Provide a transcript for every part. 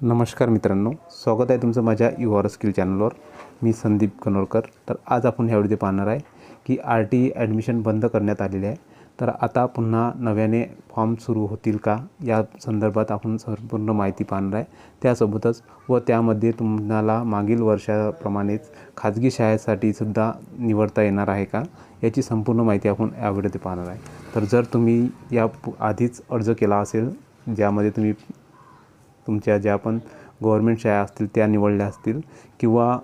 नमस्कार मित्रांनो स्वागत आहे तुमचं माझ्या यू आर स्किल चॅनलवर. मी संदीप कनोरकर. तर आज आपण ह्या व्हिडिओ पाहणार आहे की आर टी ॲडमिशन बंद करण्यात आलेले आहे. तर आता पुन्हा नव्याने फॉर्म सुरू होतील का या संदर्भात आपण संपूर्ण माहिती पाहणार आहे. त्यासोबतच व त्यामध्ये तुम्हाला मागील वर्षाप्रमाणेच खाजगी शाळेसाठी सुद्धा निवडता येणार आहे का याची संपूर्ण माहिती आपण या व्हिडिओत पाहणार आहे. तर जर तुम्ही या आधीच अर्ज केला असेल ज्यामध्ये तुम्ही तुमच्या ज्या पण गव्हर्मेंट शाळा असतील त्या निवडल्या असतील किंवा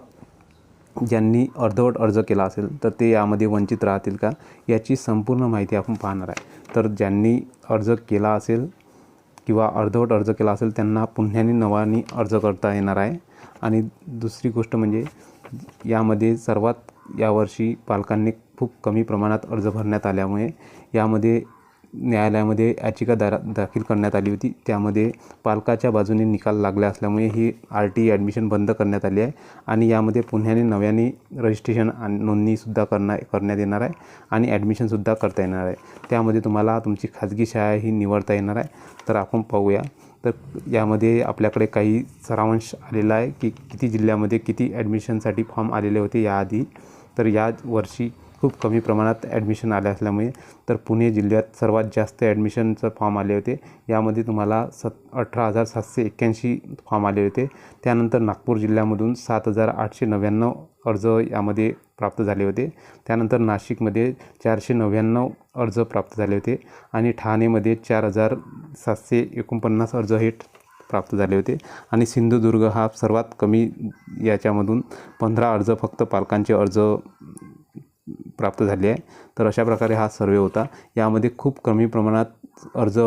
ज्यांनी अर्धवट अर्ज केला असेल तर ते यामध्ये वंचित राहतील का? याची संपूर्ण माहिती आपण पाहणार आहे. तर ज्यांनी अर्ज केला असेल किंवा अर्धवट अर्ज केला असेल त्यांना पुन्ह्याने नवाने अर्ज करता येणार आहे. आणि दुसरी गोष्ट म्हणजे यामध्ये सर्वात यावर्षी पालकांनी खूप कमी प्रमाणात अर्ज भरण्यात आल्यामुळे यामध्ये न्यायालयामध्ये याचिका दारा दाखल करण्यात आली होती. त्यामध्ये पालकाच्या बाजूने निकाल लागला असल्यामुळे ही आर टी ॲडमिशन बंद करण्यात आली आहे आणि यामध्ये पुण्याने नव्याने रजिस्ट्रेशन आणि नोंदणीसुद्धा करणार करण्यात येणार आहे आणि ॲडमिशनसुद्धा करता येणार आहे. त्यामध्ये तुम्हाला तुमची खाजगी शाळा ही निवडता येणार आहे. तर आपण पाहूया. तर यामध्ये आपल्याकडे काही सारांश आलेला आहे की किती जिल्ह्यामध्ये किती ॲडमिशनसाठी फॉर्म आलेले होते याआधी. तर या वर्षी खूप कमी प्रमाणात ॲडमिशन आले असल्यामुळे तर पुणे जिल्ह्यात सर्वात जास्त ॲडमिशनचं फॉर्म आले होते. यामध्ये तुम्हाला सत अठरा हजार सातशे एक्क्याऐंशी फॉर्म आले होते. त्यानंतर नागपूर जिल्ह्यामधून सात हजार आठशे नव्याण्णव अर्ज यामध्ये प्राप्त झाले होते. त्यानंतर नाशिकमध्ये चारशे नव्याण्णव अर्ज प्राप्त झाले होते आणि ठाणेमध्ये चार हजार सातशे एकोणपन्नास अर्ज हे प्राप्त झाले होते. आणि सिंधुदुर्ग हा सर्वात कमी याच्यामधून पंधरा अर्ज फक्त पालकांचे अर्ज प्राप्त झाली आहे. तर अशा प्रकारे हा सर्वे होता. यामध्ये खूप कमी प्रमाणात अर्ज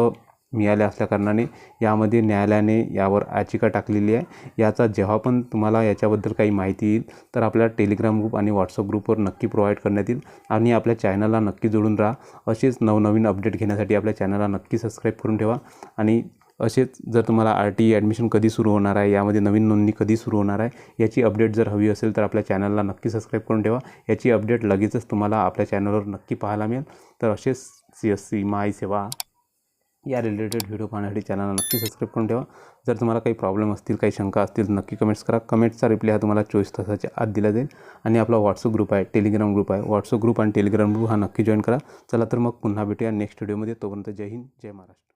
मिळाले असल्याकारणाने यामध्ये न्यायालयाने यावर याचिका टाकलेली आहे. याचा जेव्हा पण तुम्हाला याच्याबद्दल काही माहिती येईल तर आपल्या टेलिग्राम ग्रुप आणि व्हॉट्सअप ग्रुपवर नक्की प्रोव्हाइड करण्यात येईल आणि आपल्या चॅनलला नक्की जोडून राहा. असेच नवनवीन अपडेट घेण्यासाठी आपल्या चॅनलला नक्की सबस्क्राईब करून ठेवा आणि असेच जर तुम्हाला आर टी ॲडमिशन कधी सुरू होणार आहे यामध्ये नवीन नोंदणी कधी सुरू होणार आहे याची अपडेट जर हवी असेल तर आपल्या चॅनलला नक्की सबस्क्राईब करून ठेवा. याची अपडेट लगेचच तुम्हाला आपल्या चॅनलवर नक्की पाहायला मिळेल. तर असेच सी एस सी माय सेवा या रिलेटेड व्हिडिओ पाहण्यासाठी चॅनलला नक्की सबस्क्राईब करून ठेवा. जर तुम्हाला काही प्रॉब्लेम असतील काही शंका असतील नक्की कमेंट्स करा. कमेंट्सचा रिप्लाय हा तुम्हाला चोवीस तासाच्या आत दिला जाईल. आणि आपला व्हॉट्सअप ग्रुप आहे टेलिग्राम ग्रुप आहे. व्हॉट्सअप ग्रुप आणि टेलिग्राम ग्रुप हा नक्की जॉईन करा. चला तर मग पुन्हा भेटूया नेक्स्ट व्हिडिओमध्ये तोपर्यंत जय हिंद जय महाराष्ट्र.